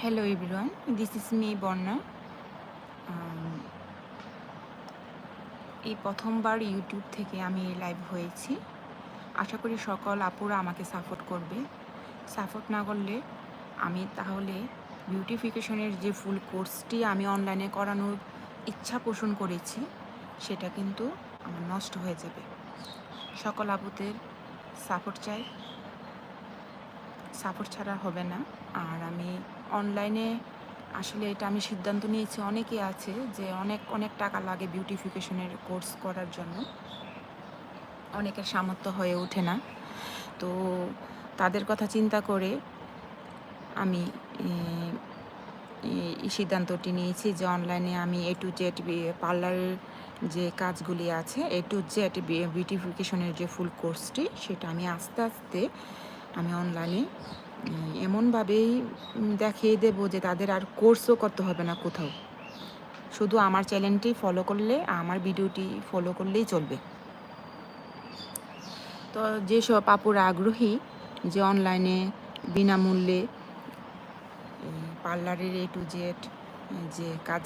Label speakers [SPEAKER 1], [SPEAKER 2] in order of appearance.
[SPEAKER 1] Hello everyone this is me Barna এই প্রথমবার YouTube থেকে আমি লাইভ হয়েছি। আশা করি সকল আপুরা আমাকে সাপোর্ট করবে। সাপোর্ট না করলে আমি তাহলে বিউটিফিকেশনের যে ফুল কোর্সটি আমি অনলাইনে করানোর ইচ্ছা পোষণ করেছি, সেটা কিন্তু আমার নষ্ট হয়ে যাবে। সকল আপুদের সাপোর্ট চাই। সাপোর্ট ছাড়া হবে না। আর আমি অনলাইনে আসলে এটা আমি সিদ্ধান্ত নিয়েছি অনেকে আছে যে অনেক অনেক টাকা লাগে বিউটিফিকেশনের কোর্স করার জন্য। অনেকের সামর্থ্য হয়ে ওঠে না। তো তাদের কথা চিন্তা করে আমি সিদ্ধান্তটি নিয়েছি যে অনলাইনে আমি এ টু জেড পার্লারের যে কাজগুলি আছে এ টু জেড বিউটিফিকেশনের যে ফুল কোর্সটি সেটা আমি আস্তে আস্তে আমি অনলাইনে এমনভাবেই দেখিয়ে দেবো যে তাদের আর কোর্সও করতে হবে না কোথাও। শুধু আমার চ্যানেলটি ফলো করলে, আমার ভিডিওটি ফলো করলেই চলবে। তো যেসব আপুরা আগ্রহী যে অনলাইনে বিনামূল্যে পার্লারের এ টু জেড যে কাজ